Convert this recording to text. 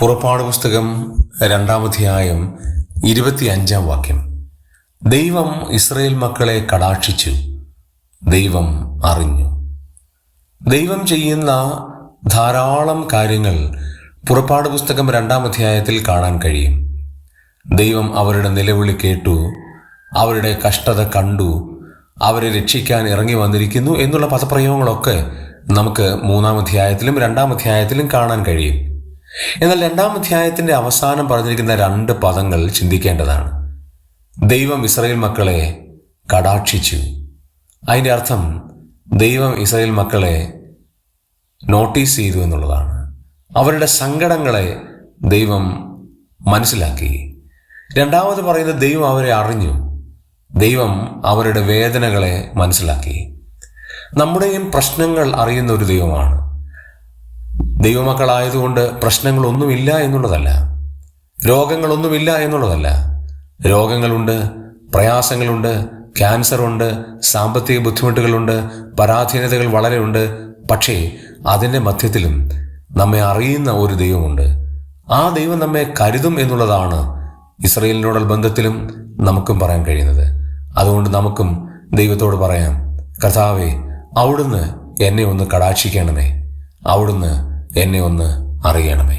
പുറപ്പാട് പുസ്തകം രണ്ടാമധ്യായം ഇരുപത്തിയഞ്ചാം വാക്യം. ദൈവം ഇസ്രയേൽ മക്കളെ കടാക്ഷിച്ചു. ദൈവം അറിഞ്ഞു. ദൈവം ചെയ്യുന്ന ധാരാളം കാര്യങ്ങൾ പുറപ്പാട് പുസ്തകം രണ്ടാം അധ്യായത്തിൽ കാണാൻ കഴിയും. ദൈവം അവരുടെ നിലവിളി കേട്ടു. അവരുടെ കഷ്ടത കണ്ടു. അവരെ രക്ഷിക്കാൻ ഇറങ്ങി വന്നിരിക്കുന്നു എന്നുള്ള പദപ്രയോഗങ്ങളൊക്കെ നമുക്ക് മൂന്നാം അധ്യായത്തിലും രണ്ടാം അധ്യായത്തിലും കാണാൻ കഴിയും. എന്നാൽ രണ്ടാം അധ്യായത്തിന്റെ അവസാനം പറഞ്ഞിരിക്കുന്ന രണ്ട് പദങ്ങൾ ചിന്തിക്കേണ്ടതാണ്. ദൈവം ഇസ്രയേൽ മക്കളെ കടാക്ഷിച്ചു. അതിന്റെ അർത്ഥം ദൈവം ഇസ്രയേൽ മക്കളെ നോട്ടീസ് ചെയ്തു എന്നുള്ളതാണ്. അവരുടെ സങ്കടങ്ങളെ ദൈവം മനസ്സിലാക്കി. രണ്ടാമത് പറയുന്നത് ദൈവം അവരെ അറിഞ്ഞു. ദൈവം അവരുടെ വേദനകളെ മനസ്സിലാക്കി. നമ്മുടെയും പ്രശ്നങ്ങൾ അറിയുന്ന ഒരു ദൈവമാണ്. ദൈവമക്കളായതുകൊണ്ട് പ്രശ്നങ്ങളൊന്നുമില്ല എന്നുള്ളതല്ല. രോഗങ്ങളൊന്നുമില്ല എന്നുള്ളതല്ല. രോഗങ്ങളുണ്ട് പ്രയാസങ്ങളുണ്ട് ക്യാൻസറുണ്ട് സാമ്പത്തിക ബുദ്ധിമുട്ടുകളുണ്ട് പരാധീനതകൾ വളരെയുണ്ട്. പക്ഷേ അതിന്റെ മധ്യത്തിലും നമ്മെ അറിയുന്ന ഒരു ദൈവമുണ്ട്. ആ ദൈവം നമ്മെ കരുതും എന്നുള്ളതാണ് ഇസ്രയേലിനോടുള്ള ബന്ധത്തിലും നമുക്കും പറയാൻ കഴിയുന്നത്. അതുകൊണ്ട് നമുക്കും ദൈവത്തോട് പറയാം കഥാവേ അവിടുന്ന് എന്നെ ഒന്ന് കടാക്ഷിക്കണമേ. അവിടുന്ന് എന്നെ ഒന്ന് അറിയണമേ.